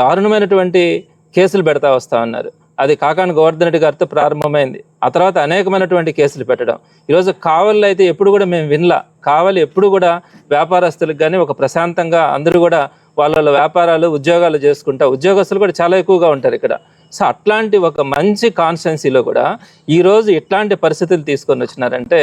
దారుణమైనటువంటి కేసులు పెడతా వస్తా ఉన్నారు. అది కాకాని గోవర్ధన్ రెడ్డి గారితో ప్రారంభమైంది. ఆ తర్వాత అనేకమైనటువంటి కేసులు పెట్టడం. ఈరోజు కావలిలో అయితే ఎప్పుడు కూడా మేము వినలా. కావలి ఎప్పుడు కూడా వ్యాపారస్తులకు కానీ ఒక ప్రశాంతంగా అందరూ కూడా వాళ్ళ వ్యాపారాలు ఉద్యోగాలు చేసుకుంటా ఉద్యోగస్తులు కూడా చాలా ఎక్కువగా ఉంటారు ఇక్కడ. సో అట్లాంటి ఒక మంచి కాన్స్టెన్సీలో కూడా ఈరోజు ఇట్లాంటి పరిస్థితులు తీసుకొని వచ్చినారంటే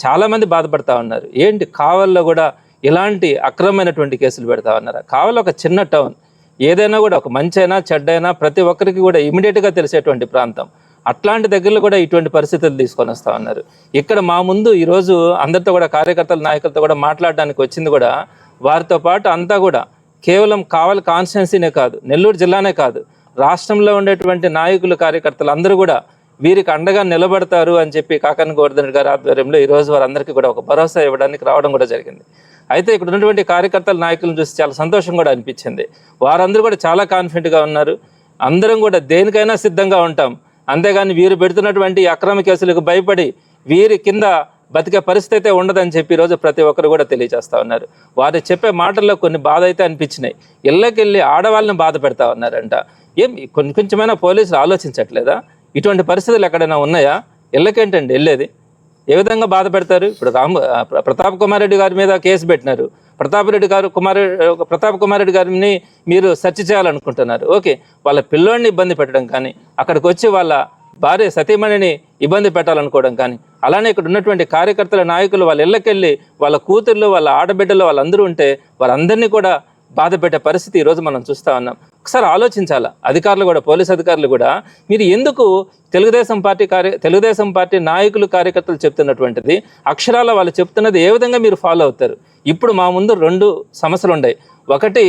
చాలామంది బాధపడతా ఉన్నారు. ఏంటి? కావల్లో కూడా ఇలాంటి అక్రమమైనటువంటి కేసులు పెడతా ఉన్నారు. కావలి ఒక చిన్న టౌన్. ఏదైనా కూడా ఒక మంచైనా చెడ్డైనా ప్రతి ఒక్కరికి కూడా ఇమీడియట్గా తెలిసేటువంటి ప్రాంతం. అట్లాంటి దగ్గరలో కూడా ఇటువంటి పరిస్థితులు తీసుకొని వస్తా ఉన్నారు. ఇక్కడ మా ముందు ఈరోజు అందరితో కూడా కార్యకర్తల నాయకులతో కూడా మాట్లాడడానికి వచ్చింది కూడా వారితో పాటు అంతా కూడా కేవలం కావలి కాన్స్టిట్యున్సీనే కాదు నెల్లూరు జిల్లానే కాదు. రాష్ట్రంలో ఉండేటువంటి నాయకులు కార్యకర్తలు అందరూ కూడా వీరికి అండగా నిలబడతారు అని చెప్పి కాకన్ గోవర్ధన్ గారి ఆధ్వర్యంలో ఈరోజు వారందరికీ కూడా ఒక భరోసా ఇవ్వడానికి రావడం కూడా జరిగింది. అయితే ఇక్కడ ఉన్నటువంటి కార్యకర్తల నాయకులను చూసి చాలా సంతోషం కూడా అనిపించింది. వారందరూ కూడా చాలా కాన్ఫిడెంట్గా ఉన్నారు. అందరం కూడా దేనికైనా సిద్ధంగా ఉంటాం. అంతేగాని వీరు పెడుతున్నటువంటి అక్రమ కేసులకు భయపడి వీరి కింద బతికే పరిస్థితి అయితే ఉండదని చెప్పి ఈరోజు ప్రతి ఒక్కరు కూడా తెలియజేస్తూ ఉన్నారు. వారు చెప్పే మాటల్లో కొన్ని బాధ అయితే అనిపించినాయి. ఇళ్ళకెళ్ళి ఆడవాళ్ళని బాధ పెడతా ఉన్నారంట. ఏం కొంచెం కొంచెమైనా పోలీసులు ఆలోచించట్లేదా? ఇటువంటి పరిస్థితులు ఎక్కడైనా ఉన్నాయా? ఇళ్ళకేంటండి వెళ్ళేది? ఏ విధంగా బాధ పెడతారు? ఇప్పుడు రామ్ ప్రతాప్ కుమార్ రెడ్డి గారి మీద కేసు పెట్టినారు. ప్రతాప్ రెడ్డి గారు కుమార్ ప్రతాప్ కుమార్ రెడ్డి గారిని మీరు సెర్చ్ చేయాలనుకుంటున్నారు. ఓకే వాళ్ళ పిల్లోడిని ఇబ్బంది పెట్టడం కానీ అక్కడికి వచ్చి వాళ్ళ భార్య సతీమణిని ఇబ్బంది పెట్టాలనుకోవడం కానీ అలానే ఇక్కడ ఉన్నటువంటి కార్యకర్తల నాయకులు వాళ్ళ ఇళ్ళకెళ్ళి వాళ్ళ కూతుర్లు వాళ్ళ ఆడబిడ్డలు వాళ్ళందరూ ఉంటే వారందరినీ కూడా బాధ పెట్టే పరిస్థితి ఈరోజు మనం చూస్తా ఉన్నాం. ఒకసారి ఆలోచించాలా? అధికారులు కూడా పోలీస్ అధికారులు కూడా మీరు ఎందుకు తెలుగుదేశం పార్టీ కార్య తెలుగుదేశం పార్టీ నాయకులు కార్యకర్తలు చెప్తున్నటువంటిది అక్షరాల వాళ్ళు చెప్తున్నది ఏ విధంగా మీరు ఫాలో అవుతారు? ఇప్పుడు మా ముందు రెండు సమస్యలు ఉన్నాయి ఒకటి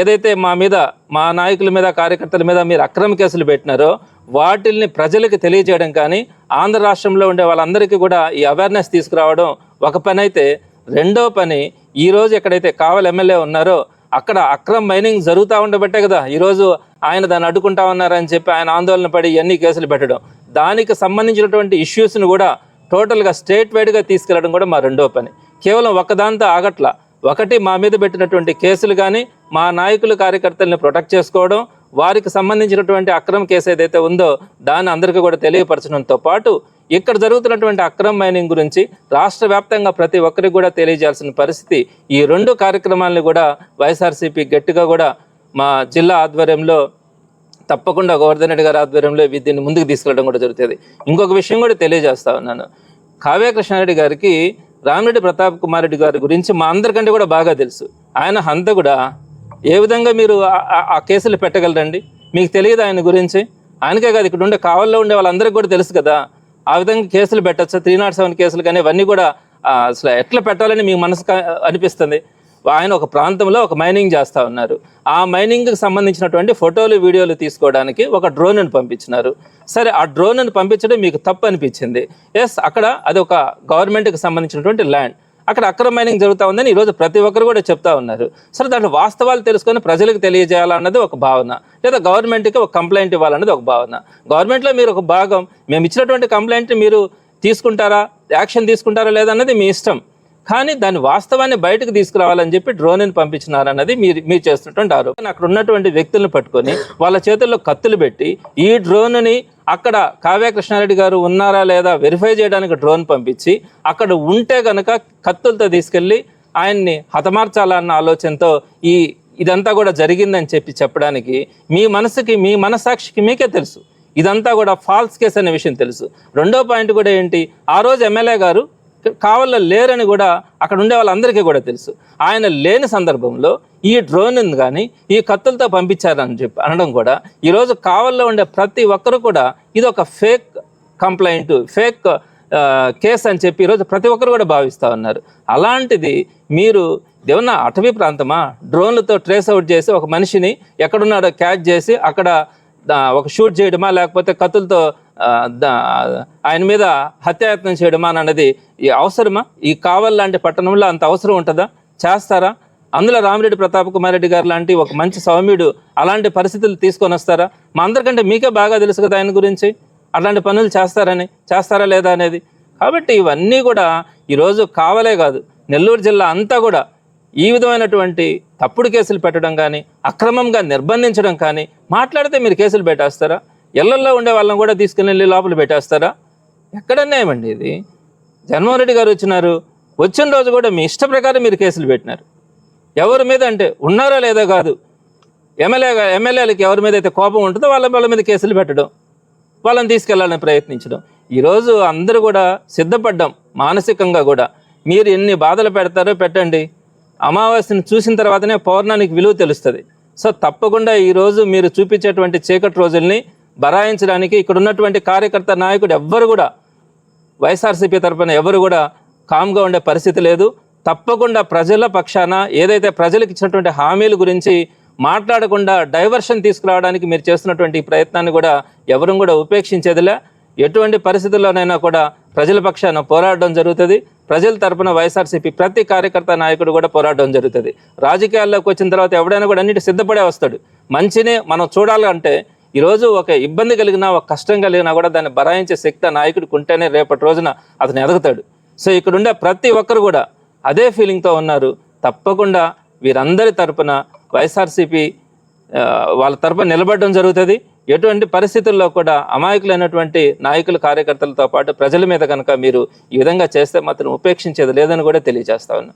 ఏదైతే మా మీద మా నాయకుల మీద కార్యకర్తల మీద మీరు అక్రమ కేసులు పెట్టినారో వాటిల్ని ప్రజలకు తెలియజేయడం కానీ ఆంధ్ర రాష్ట్రంలో ఉండే వాళ్ళందరికీ కూడా ఈ అవేర్నెస్ తీసుకురావడం ఒక పని అయితే రెండో పని ఈరోజు ఎక్కడైతే కావల్ ఎమ్మెల్యే ఉన్నారో అక్కడ అక్రమ్ మైనింగ్ జరుగుతూ ఉండబట్టే కదా ఈరోజు ఆయన దాన్ని అడ్డుకుంటా ఉన్నారని చెప్పి ఆయన ఆందోళన పడి ఎన్ని కేసులు పెట్టడం. దానికి సంబంధించినటువంటి ఇష్యూస్ను కూడా టోటల్గా స్టేట్ వైడ్గా తీసుకెళ్ళడం కూడా మా రెండో పని. కేవలం ఒకదాంతో ఆగట్ల. ఒకటి మా మీద పెట్టినటువంటి కేసులు కానీ మా నాయకులు కార్యకర్తల్ని ప్రొటెక్ట్ చేసుకోవడం వారికి సంబంధించినటువంటి అక్రమ కేసు ఏదైతే ఉందో దాన్ని అందరికీ కూడా తెలియపరచడంతో పాటు ఇక్కడ జరుగుతున్నటువంటి అక్రమ మైనింగ్ గురించి రాష్ట్ర వ్యాప్తంగా ప్రతి ఒక్కరికి కూడా తెలియజేయాల్సిన పరిస్థితి. ఈ రెండు కార్యక్రమాలను కూడా వైఎస్ఆర్సీపీ గట్టిగా కూడా మా జిల్లా ఆధ్వర్యంలో తప్పకుండా గోవర్ధన్ రెడ్డి గారి ఆధ్వర్యంలో దీన్ని ముందుకు తీసుకెళ్ళడం కూడా జరుగుతుంది. ఇంకొక విషయం కూడా తెలియజేస్తా ఉన్నాను. కావ్య కృష్ణారెడ్డి గారికి రామిరెడ్డి ప్రతాప్ కుమార్ రెడ్డి గారి గురించి మా అందరికంటే కూడా బాగా తెలుసు. ఆయన హంత కూడా ఏ విధంగా మీరు ఆ- ఆ కేసులు పెట్టగలరండి? మీకు తెలియదు ఆయన గురించి? ఆయనకే కాదు ఇక్కడ ఉండే కావల్లో ఉండే వాళ్ళందరికీ కూడా తెలుసు కదా. ఆ విధంగా కేసులు పెట్టచ్చు. త్రీ నాట్ సెవెన్ కేసులు కానీ ఇవన్నీ కూడా అసలు ఎట్లా పెట్టాలని మీకు మనసు అనిపిస్తుంది? ఆయన ఒక ప్రాంతంలో ఒక మైనింగ్ చేస్తూ ఉన్నారు. ఆ మైనింగ్కి సంబంధించినటువంటి ఫోటోలు వీడియోలు తీసుకోవడానికి ఒక డ్రోన్ను పంపించినారు. సరే ఆ డ్రోన్ను పంపించడం మీకు తప్పు అనిపించింది. ఎస్ అక్కడ అది ఒక గవర్నమెంట్కి సంబంధించినటువంటి ల్యాండ్. అక్కడ అక్రమ మైనింగ్ జరుగుతూ ఉందని ఈరోజు ప్రతి ఒక్కరు కూడా చెప్తా ఉన్నారు. సరే దాంట్లో వాస్తవాలు తెలుసుకొని ప్రజలకు తెలియజేయాలన్నది ఒక భావన లేదా గవర్నమెంట్కి ఒక కంప్లైంట్ ఇవ్వాలన్నది ఒక భావన. గవర్నమెంట్లో మీరు ఒక భాగం మేము ఇచ్చినటువంటి కంప్లైంట్ మీరు తీసుకుంటారా యాక్షన్ తీసుకుంటారా లేదన్నది మీ ఇష్టం. కానీ దాని వాస్తవాన్ని బయటకు తీసుకురావాలని చెప్పి డ్రోన్ని పంపించినారన్నది మీరు మీరు చేస్తున్నటువంటి ఆరోపణ. అక్కడ ఉన్నటువంటి వ్యక్తులను పట్టుకొని వాళ్ళ చేతుల్లో కత్తులు పెట్టి ఈ డ్రోన్ని అక్కడ కావ్యకృష్ణారెడ్డి గారు ఉన్నారా లేదా వెరిఫై చేయడానికి డ్రోన్ పంపించి అక్కడ ఉంటే కనుక కత్తులతో తీసుకెళ్ళి ఆయన్ని హతమార్చాలన్న ఆలోచనతో ఈ ఇదంతా కూడా జరిగిందని చెప్పి చెప్పడానికి మీ మనసుకి మీ మనసాక్షికి మీకే తెలుసు. ఇదంతా కూడా ఫాల్స్ కేసు అనే విషయం తెలుసు. రెండో పాయింట్ కూడా ఏంటి? ఆ రోజు ఎమ్మెల్యే గారు కావల్లో లేరని కూడా అక్కడ ఉండే వాళ్ళందరికీ కూడా తెలుసు. ఆయన లేని సందర్భంలో ఈ డ్రోన్ కానీ ఈ కత్తులతో పంపించారని చెప్పి అనడం కూడా ఈరోజు కావల్లో ఉండే ప్రతి ఒక్కరు కూడా ఇది ఒక ఫేక్ కంప్లైంట్ ఫేక్ కేసు అని చెప్పి ఈరోజు ప్రతి ఒక్కరు కూడా భావిస్తూ ఉన్నారు. అలాంటిది మీరు ఏమన్నా అటవీ ప్రాంతమా? డ్రోన్లతో ట్రేస్ అవుట్ చేసి ఒక మనిషిని ఎక్కడున్నాడో క్యాచ్ చేసి అక్కడ ఒక షూట్ చేయడమా లేకపోతే కత్తులతో దా- ఆయన మీద హత్యాయత్నం చేయడమా అన్నది ఈ అవసరమా? ఈ కావల్ లాంటి పట్టణంలో అంత అవసరం ఉంటుందా? చేస్తారా? అందులో రామిరెడ్డి ప్రతాప్ కుమార్ రెడ్డి గారు లాంటి ఒక మంచి సౌమ్యుడు అలాంటి పరిస్థితులు తీసుకొని వస్తారా? మా అందరికంటే మీకే బాగా తెలుసు కదా ఆయన గురించి. అట్లాంటి పనులు చేస్తారని చేస్తారా లేదా అనేది. కాబట్టి ఇవన్నీ కూడా ఈరోజు కావలే కాదు. నెల్లూరు జిల్లా అంతా కూడా ఈ విధమైనటువంటి తప్పుడు కేసులు పెట్టడం కానీ అక్రమంగా నిర్బంధించడం కానీ మాట్లాడితే మీరు కేసులు పెట్టేస్తారా? ఇళ్ళల్లో ఉండే వాళ్ళని కూడా తీసుకుని వెళ్ళి లోపల పెట్టేస్తారా? ఎక్కడన్నాయమండి ఇది? జగన్మోహన్ రెడ్డి గారు వచ్చినారు వచ్చిన రోజు కూడా మీ ఇష్ట ప్రకారం మీరు కేసులు పెట్టినారు. ఎవరి మీద అంటే ఉన్నారో లేదో కాదు. ఎమ్మెల్యే ఎమ్మెల్యేలకి ఎవరి మీద అయితే కోపం ఉంటుందో వాళ్ళ వాళ్ళ మీద కేసులు పెట్టడం వాళ్ళని తీసుకెళ్ళాలని ప్రయత్నించడం. ఈరోజు అందరూ కూడా సిద్ధపడ్డాం మానసికంగా కూడా. మీరు ఎన్ని బాధలు పెడతారో పెట్టండి. అమావాస్యను చూసిన తర్వాతనే పౌర్ణానికి విలువ తెలుస్తుంది. సో తప్పకుండా ఈరోజు మీరు చూపించేటువంటి చీకటి రోజుల్ని బరాయించడానికి ఇక్కడ ఉన్నటువంటి కార్యకర్త నాయకుడు ఎవ్వరు కూడా వైఎస్ఆర్సీపీ తరఫున ఎవరు కూడా కామ్గా ఉండే పరిస్థితి లేదు. తప్పకుండా ప్రజల పక్షాన ఏదైతే ప్రజలకు ఇచ్చినటువంటి హామీల గురించి మాట్లాడకుండా డైవర్షన్ తీసుకురావడానికి మీరు చేస్తున్నటువంటి ప్రయత్నాన్ని కూడా ఎవరు కూడా ఉపేక్షించేదిలే. ఎటువంటి పరిస్థితుల్లోనైనా కూడా ప్రజల పక్షాన పోరాడడం జరుగుతుంది. ప్రజల తరపున వైఎస్ఆర్సీపీ ప్రతి కార్యకర్త నాయకుడు కూడా పోరాడడం జరుగుతుంది. రాజకీయాల్లోకి వచ్చిన తర్వాత ఎవడైనా కూడా అన్నిటి సిద్ధపడే వస్తాడు. మంచినే మనం చూడాలంటే ఈరోజు ఒక ఇబ్బంది కలిగినా ఒక కష్టం కలిగినా కూడా దాన్ని బరాయించే శక్తి ఆ నాయకుడికి ఉంటేనే రేపటి రోజున అతను ఎదుగుతాడు. సో ఇక్కడుండే ప్రతి ఒక్కరు కూడా అదే ఫీలింగ్తో ఉన్నారు. తప్పకుండా వీరందరి తరపున వైఎస్ఆర్సీపీ వాళ్ళ తరపున నిలబడడం జరుగుతుంది. ఎటువంటి పరిస్థితుల్లో కూడా అమాయకులైనటువంటి నాయకులు కార్యకర్తలతో పాటు ప్రజల మీద కనుక మీరు ఈ విధంగా చేస్తే మాత్రం ఉపేక్షించేది లేదని కూడా తెలియజేస్తా ఉన్నా.